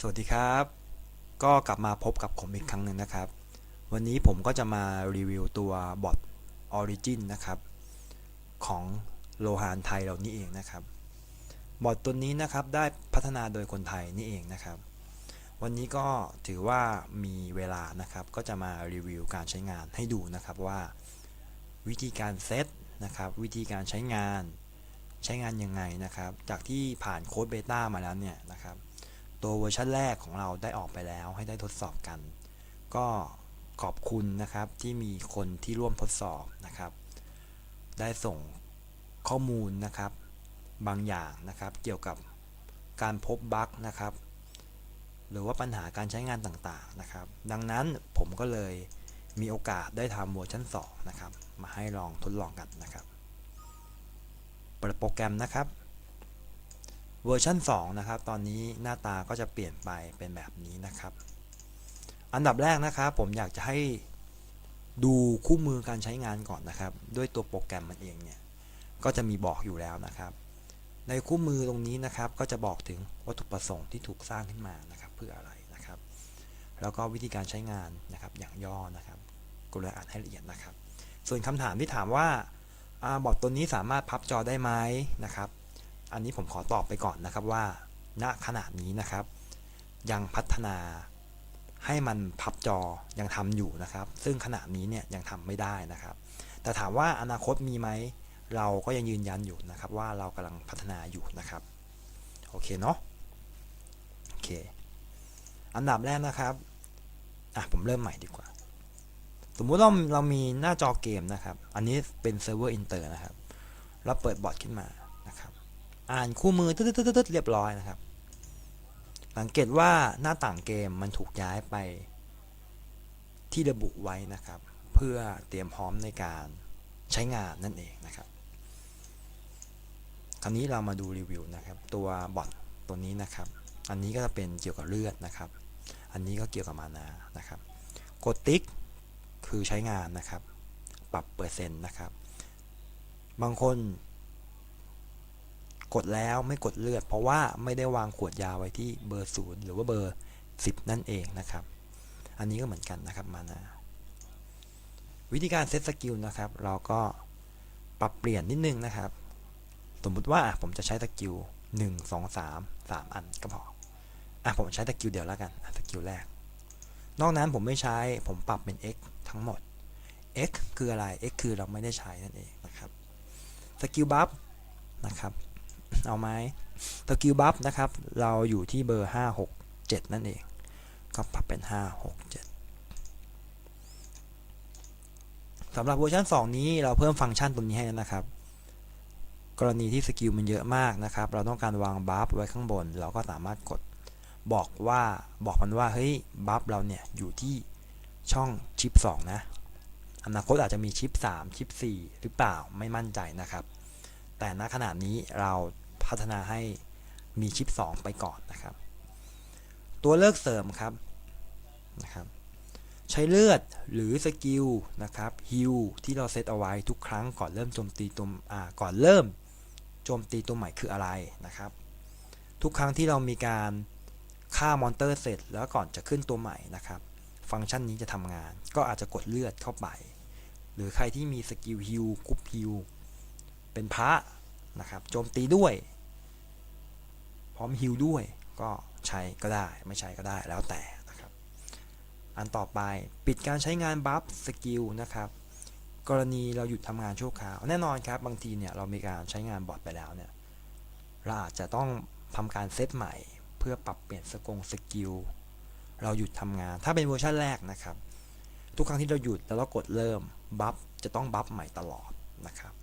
สวัสดีครับ ก็กลับมาพบกับผมอีกครั้งหนึ่งนะครับ วันนี้ผมก็จะมารีวิวตัวบอท Origin นะครับ ของโลหานไทยเรานี่เองนะครับ บอทตัวนี้นะครับได้พัฒนาโดยคนไทยนี่เองนะครับ วันนี้ก็ถือว่ามีเวลานะครับ ก็จะมารีวิวการใช้งานให้ดูนะครับว่า วิธีการเซตนะครับ วิธีการใช้งาน ใช้งานยังไงนะครับ จากที่ผ่านโค้ดเบต้ามาแล้วเนี่ยนะครับ ตัวเวอร์ชันแรกของเราได้ออกไปแล้วให้ได้ทดสอบกัน ก็ขอบคุณนะครับที่มีคนที่ร่วมทดสอบนะครับ ได้ส่งข้อมูลนะครับบางอย่างนะครับ เกี่ยวกับการพบบั๊กนะครับ หรือว่าปัญหาการใช้งานต่างๆนะครับ ดังนั้นผมก็เลยมีโอกาสได้ทำเวอร์ชัน2นะครับ มาให้ลองทดลองกันนะครับ เปิดโปรแกรมนะครับ เวอร์ชัน2นะครับ ตอนนี้หน้าตาก็จะเปลี่ยนไปเป็นแบบนี้นะครับ อันดับแรกนะครับ ผมอยากจะให้ดูคู่มือการใช้งานก่อนนะครับ ด้วยตัวโปรแกรมมันเองเนี่ย ก็จะมีบอกอยู่แล้วนะครับ ในคู่มือตรงนี้นะครับ ก็จะบอกถึงวัตถุประสงค์ที่ถูกสร้างขึ้นมานะครับ เพื่ออะไรนะครับ แล้วก็วิธีการใช้งานนะครับ อย่างย่อนะครับกูเลยอ่านให้ละเอียดนะครับ ส่วนคำถามที่ถามว่าอาบอทตัวนี้สามารถพับจอได้ไหมนะครับ อันนี้ผมขอตอบไปก่อนนะครับว่า ณขณะนี้นะครับ ยังพัฒนาให้มันพับจอยังทำอยู่นะครับ ซึ่งขณะนี้เนี่ยยังทำไม่ได้นะครับ แต่ถามว่าอนาคตมีไหมเราก็ยังยืนยันอยู่นะครับ ว่าเรากำลังพัฒนาอยู่นะครับโอเคเนาะโอเค อันดับแรกนะครับอะผมเริ่มใหม่ดีกว่า สมมุติเราเรามีหน้าจอเกมนะครับ อันนี้เป็นเซิร์ฟเวอร์อินเตอร์นะครับเราเปิดบอทขึ้นมา อ่านคู่มือตึ๊ดๆเรียบร้อยนะครับ สังเกตว่าหน้าต่างเกมมันถูกย้ายไปที่ระบุไว้นะครับ เพื่อเตรียมพร้อมในการใช้งานนั่นเองนะครับ คราวนี้เรามาดูรีวิวนะครับ ตัวบอทตัวนี้นะครับ อันนี้ก็จะเป็นเกี่ยวกับเลือดนะครับ อันนี้ก็เกี่ยวกับมานานะครับกดติ๊กคือใช้งานนะครับ ปรับเปอร์เซ็นต์นะครับ บางคน กดแล้วไม่กดเลือด เพราะว่าไม่ได้วางขวดยาไว้ที่เบอร์ศูนย์หรือว่าเบอร์ 10 นั่นเองนะครับ อันนี้ก็เหมือนกันนะครับมานาวิธีการเซตสกิลนะครับ เราก็ปรับเปลี่ยนนิดนึงนะครับ สมมุติว่าผมจะใช้สกิล1 2 3 3 อันก็พออะผมใช้สกิลเดียวแล้วกันสกิลแรก นอกนั้นผมไม่ใช้ผมปรับเป็น x ทั้งหมด x คืออะไร x คือเราไม่ได้ใช้นั่นเองนะครับสกิลบัฟนะครับ เอาไหมสกิลบัฟนะครับ เราอยู่ที่เบอร์ 5 6 7 นั่นเอง ก็ปรับเป็น 5 6 7สำหรับเวอร์ชัน2 นี้เราเพิ่มฟังก์ชันตรงนี้ให้นะครับ กรณีที่สกิลมันเยอะมากนะครับ เราต้องการวางบัฟไว้ข้างบน เราก็สามารถกดบอกว่าบอกมันว่าเฮ้ยบัฟเราเนี่ยอยู่ที่ช่องชิป 2 นะอนาคตอาจจะมีชิป 3 ชิป 4 หรือเปล่าไม่มั่นใจนะครับ แต่ณขณะนี้เราพัฒนาให้มีชิป 2 ไปก่อนนะครับ ตัวเลือกเสริมครับนะครับใช้เลือดหรือสกิลนะครับฮิลที่เราเซตเอาไว้ทุกครั้งก่อนเริ่มโจมตีตัวอ่าก่อนเริ่มโจมตีตัวใหม่คืออะไรนะครับ ทุกครั้งที่เรามีการฆ่ามอนเตอร์เสร็จ แล้วก่อนจะขึ้นตัวใหม่นะครับ ฟังก์ชันนี้จะทำงาน ก็อาจจะกดเลือดเข้าไป หรือใครที่มีสกิลฮิลกรุ๊ปฮิล เป็นพระนะครับโจมตีด้วย พร้อมฮิลด้วยก็ใช้ก็ได้ไม่ใช้ก็ได้แล้วแต่นะครับ อันต่อไปปิดการใช้งานบัฟสกิลนะครับกรณีเราหยุดทำงานชั่วคราวแน่นอนครับบางทีเนี่ยเรามีการใช้งานบอทไปแล้วเนี่ยเราอาจจะต้องทำการเซตใหม่ เพื่อปรับเปลี่ยนสกงสกิลเราหยุดทำงาน ถ้าเป็นเวอร์ชันแรกนะครับ ทุกครั้งที่เราหยุดแล้วเรากดเริ่มบัฟจะต้องบัฟใหม่ตลอดนะครับ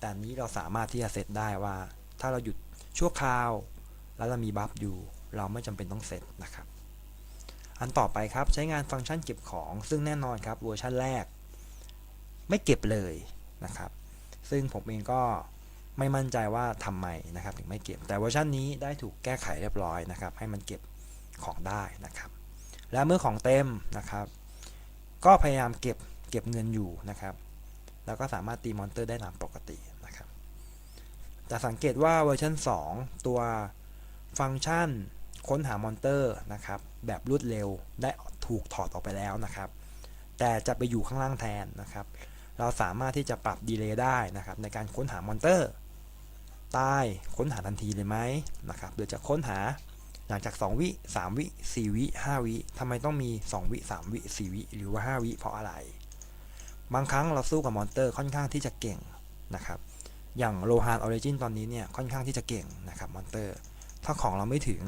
แต่นี้เราสามารถที่จะเซตได้ว่า ถ้าเราหยุดชั่วคราว แล้วเรามีบัฟอยู่ เราไม่จำเป็นต้องเซตนะครับ อันต่อไปครับใช้งานฟังก์ชันเก็บของซึ่งแน่นอนครับเวอร์ชันแรก ไม่เก็บเลยนะครับ ซึ่งผมเองก็ไม่มั่นใจว่าทำไมนะครับถึงไม่เก็บ แต่เวอร์ชันนี้ได้ถูกแก้ไขเรียบร้อยนะครับ ให้มันเก็บของได้นะครับ และเมื่อของเต็มนะครับ ก็พยายามเก็บเก็บเงินอยู่นะครับ แล้วก็สามารถตีมอนเตอร์ได้ตามปกติ แต่สังเกตว่าเวอร์ชัน2 ตัวฟังก์ชันค้นหามอนเตอร์นะครับแบบรวดเร็วได้ถูกถอดออกไปแล้วนะครับ แต่จะไปอยู่ข้างล่างแทนนะครับ เราสามารถที่จะปรับดีเลย์ได้นะครับในการค้นหามอนเตอร์ใตายค้นหาทันทีเลยไหมนะครับหรือจะค้นหาหลังจาก 2 วิ 3 วิ 4 วิ 5 วิทำไมต้องมี 2 วิ 3 วิ 4 วิ หรือว่า 5 วิ เพราะอะไร บางครั้งเราสู้กับมอนเตอร์ค่อนข้างที่จะเก่งนะครับ อย่างโลฮานออริจินตอนนี้เนี่ยค่อนข้างที่จะเก่งนะครับมอนเตอร์ถ้าของเราไม่ถึง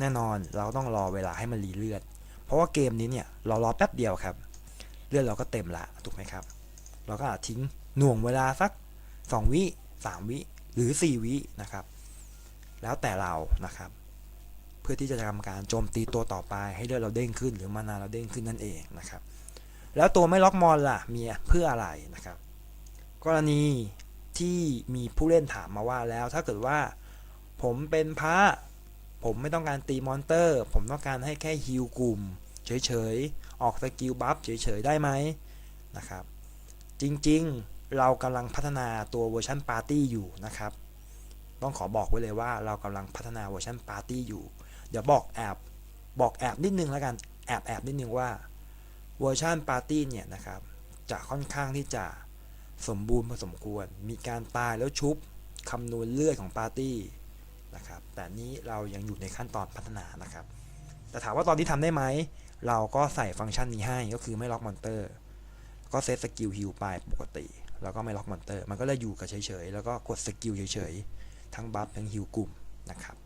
แน่นอนเราต้องรอเวลาให้มันรีเลือด เพราะว่าเกมนี้เนี่ยเรารอแป๊บเดียวครับ เลือดเราก็เต็มละถูกไหมครับ เราก็อาจทิ้งหน่วงเวลาสัก 2 วิ 3 วิหรือ 4 วินะครับ แล้วแต่เรานะครับ เพื่อที่จะทำการโจมตีตัวต่อไปให้เลือดเราเด้งขึ้น หรือมานาเราเด้งขึ้นนั่นเองนะครับ แล้วตัวไม่ล็อกมอนล่ะมีเพื่ออะไรนะครับ กรณี ที่มีผู้เล่นถามมาว่าแล้ว ถ้าเกิดว่าผมเป็นพระ ผมไม่ต้องการตีมอนเตอร์ ผมต้องการให้แค่ฮิลกลุ่ม เฉยๆ ออกสกิลบัฟเฉยๆ ได้ไหมนะครับ จริงๆเรากำลังพัฒนาตัวเวอร์ชันปาร์ตี้อยู่นะครับ ต้องขอบอกไว้เลยว่าเรากำลังพัฒนาเวอร์ชันปาร์ตี้อยู่ เดี๋ยวบอกแอบบอกแอบนิดนึงแล้วกันแอบแอบนิดนึงว่าเวอร์ชันปาร์ตี้เนี่ยนะครับจะค่อนข้างที่จะ สมบูรณ์พอสมควร มีการตายแล้วชุบคำนวณเลือดของปาร์ตี้นะครับแต่นี้เรายังอยู่ในขั้นตอนพัฒนานะครับ แต่ถามว่าตอนนี้ทำได้ไหม เราก็ใส่ฟังก์ชันนี้ให้ก็คือไม่ล็อกมอนเตอร์ ก็เซตสกิลฮิลไปปกติ แล้วก็ไม่ล็อกมอนเตอร์ มันก็เลยอยู่กับเฉยๆ แล้วก็กดสกิลเฉยๆ ทั้งบัฟทั้งฮิลกลุ่มนะครับ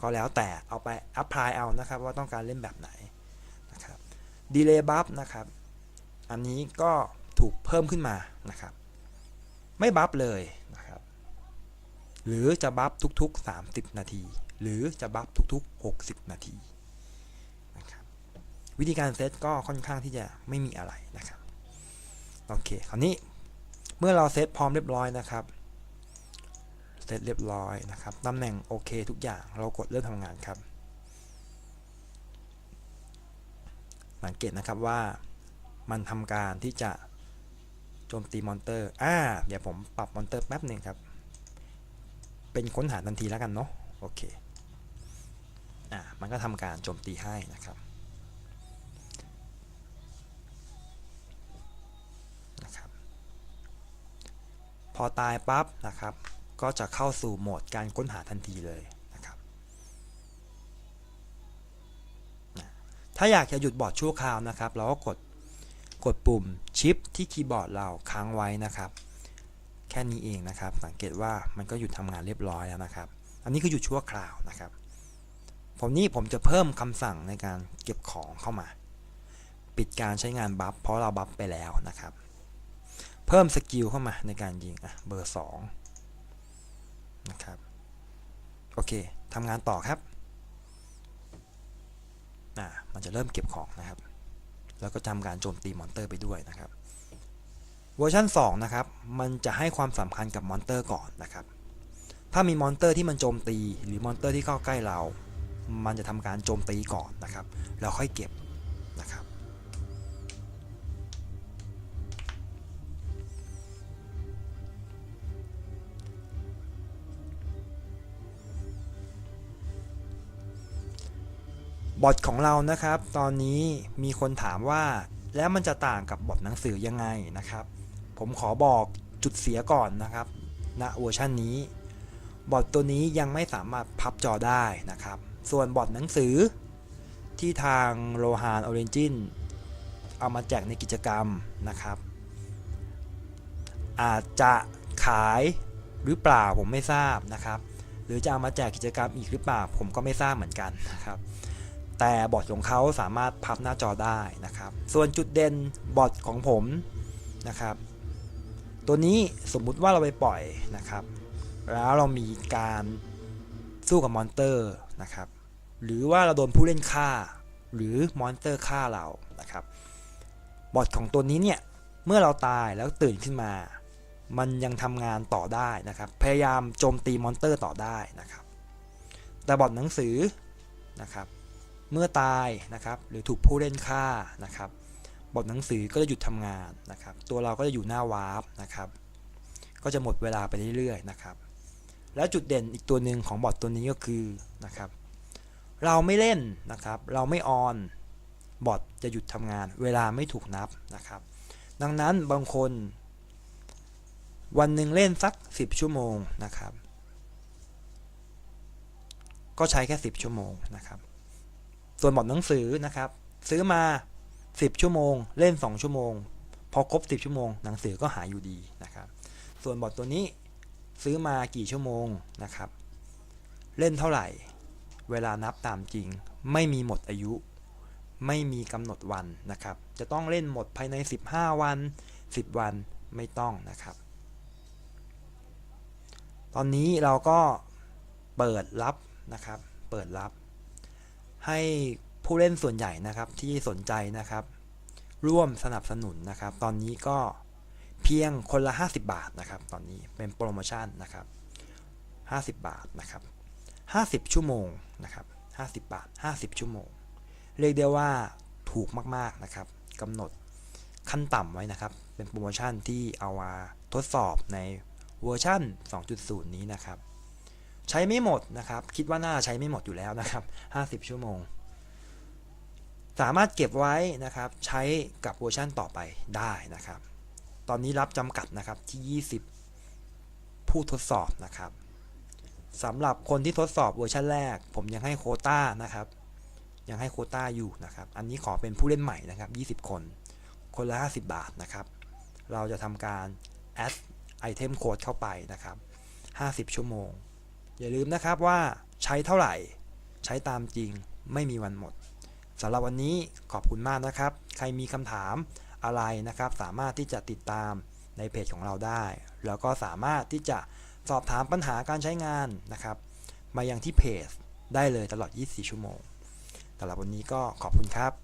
ก็แล้วแต่เอาไปอัพพลายเอานะครับว่าต้องการเล่นแบบไหนนะครับดีเลย์บัฟนะครับ อันนี้ก็ถูกเพิ่มขึ้นมานะครับ ไม่บัฟเลยนะครับ หรือจะบัฟทุกๆ 30 นาที หรือจะบัฟทุกๆ 60 นาทีนะครับวิธีการเซตก็ค่อนข้างที่จะไม่มีอะไรนะครับ โอเค คราวนี้เมื่อเราเซตพร้อมเรียบร้อยนะครับเซตเรียบร้อยนะครับตำแหน่งโอเคทุกอย่างเรากดเริ่มทำงานครับ สังเกตนะครับว่ามันทำการที่จะ โจมตีมอนเตอร์ อ่า เดี๋ยวผมปรับมอนเตอร์แป๊บหนึ่งครับ เป็นค้นหาทันทีแล้วกันเนาะ โอเค อ่า มันก็ทำการโจมตีให้นะครับ นะครับ พอตายปั๊บนะครับ ก็จะเข้าสู่โหมดการค้นหาทันทีเลยนะครับ ถ้าอยากจะหยุดบอร์ดชั่วคราวนะครับ เราก็กด กดปุ่มชิปที่คีย์บอร์ดเราค้างไว้นะครับ แค่นี้เองนะครับ สังเกตว่ามันก็หยุดทำงานเรียบร้อยแล้วนะครับ อันนี้คือหยุดชั่วคราวนะครับ ผมนี่ผมจะเพิ่มคำสั่งในการเก็บของเข้ามา ปิดการใช้งานบัฟเพราะเราบัฟไปแล้วนะครับ เพิ่มสกิลเข้ามาในการยิงอะเบอร์2นะครับโอเคทำงานต่อครับอ่ามันจะเริ่มเก็บของนะครับ แล้วก็ทำการโจมตีมอนเตอร์ไปด้วยนะครับเวอร์ชัน2นะครับมันจะให้ความสำคัญกับมอนเตอร์ก่อนนะครับถ้ามีมอนเตอร์ที่มันโจมตี หรือมอนเตอร์ที่เข้าใกล้เรา มันจะทำการโจมตีก่อนนะครับแล้วค่อยเก็บนะครับ บอทของเรานะครับ ตอนนี้มีคนถามว่าแล้วมันจะต่างกับบอทหนังสือยังไงนะครับ ผมขอบอกจุดเสียก่อนนะครับณเวอร์ชันนี้ บอทตัวนี้ยังไม่สามารถพับจอได้นะครับ ส่วนบอทหนังสือ ที่ทางโลฮานออเรนจินเอามาแจกในกิจกรรมนะครับ อาจจะขายหรือเปล่าผมไม่ทราบนะครับ หรือจะเอามาแจกกิจกรรมอีกหรือเปล่าผมก็ไม่ทราบเหมือนกันนะครับ แต่บอทของเขาสามารถพับหน้าจอได้นะครับ ส่วนจุดเด่นบอทของผมนะครับ ตัวนี้สมมุติว่าเราไปปล่อยนะครับ แล้วเรามีการสู้กับมอนเตอร์นะครับ หรือว่าเราโดนผู้เล่นฆ่า หรือมอนเตอร์ฆ่าเรานะครับบอทของตัวนี้เนี่ยเมื่อเราตายแล้วตื่นขึ้นมา มันยังทำงานต่อได้นะครับ พยายามโจมตีมอนเตอร์ต่อได้นะครับ แต่บอทหนังสือนะครับ เมื่อตายนะครับ หรือถูกผู้เล่นฆ่านะครับ บทหนังสือก็จะหยุดทำงานนะครับ ตัวเราก็จะอยู่หน้าวาร์ปนะครับ ก็จะหมดเวลาไปเรื่อยๆนะครับ แล้วจุดเด่นอีกตัวหนึ่งของบอทตัวนี้ก็คือนะครับ เราไม่เล่นนะครับ เราไม่ออนบอทจะหยุดทำงาน เวลาไม่ถูกนับนะครับ ดังนั้นบางคน วันหนึ่งเล่นสัก 10 ชั่วโมงนะครับ ก็ใช้แค่ 10 ชั่วโมงนะครับ ส่วนบอทหนังสือนะครับ ซื้อมา 10 ชั่วโมง เล่น 2 ชั่วโมง พอครบ 10 ชั่วโมง หนังสือก็หายอยู่ดีนะครับ ส่วนบอทตัวนี้ซื้อมากี่ชั่วโมงนะครับ เล่นเท่าไหร่ เวลานับตามจริง ไม่มีหมดอายุ ไม่มีกำหนดวันนะครับ จะต้องเล่นหมดภายใน 15 วัน 10 วันไม่ต้องนะครับ ตอนนี้เราก็เปิดรับนะครับ เปิดรับ ให้ผู้เล่นส่วนใหญ่นะครับที่สนใจนะครับ ร่วมสนับสนุนนะครับ ตอนนี้ก็เพียงคนละ 50 บาทนะครับ ตอนนี้เป็นโปรโมชั่นนะครับ 50 บาทนะครับ 50 ชั่วโมงนะครับ50 บาท 50 ชั่วโมง เรียกได้ว่าถูกมากๆนะครับกำหนดขั้นต่ำไว้นะครับ เป็นโปรโมชั่นที่เอามาทดสอบในเวอร์ชั่น 2.0 นี้นะครับ ใช้ไม่หมดนะครับ คิดว่าน่าใช้ไม่หมดอยู่แล้วนะครับ 50 ชั่วโมง สามารถเก็บไว้นะครับ ใช้กับเวอร์ชั่นต่อไปได้นะครับ ตอนนี้รับจำกัดนะครับที่ 20 ผู้ทดสอบนะครับสำหรับคนที่ทดสอบเวอร์ชันแรก ผมยังให้โคต้านะครับ ยังให้โคต้าอยู่นะครับ อันนี้ขอเป็นผู้เล่นใหม่นะครับ 20 คน คนละ 50 บาทนะครับ เราจะทำการ add item code เข้าไปนะครับ 50 ชั่วโมง อย่าลืมนะครับว่าใช้เท่าไหร่ ใช้ตามจริงไม่มีวันหมดสำหรับวันนี้ขอบคุณมากนะครับ ใครมีคำถามอะไรนะครับ สามารถที่จะติดตามในเพจของเราได้ แล้วก็สามารถที่จะสอบถามปัญหาการใช้งานนะครับ มายังที่เพจได้เลยตลอด 24 ชั่วโมงสำหรับวันนี้ก็ขอบคุณครับ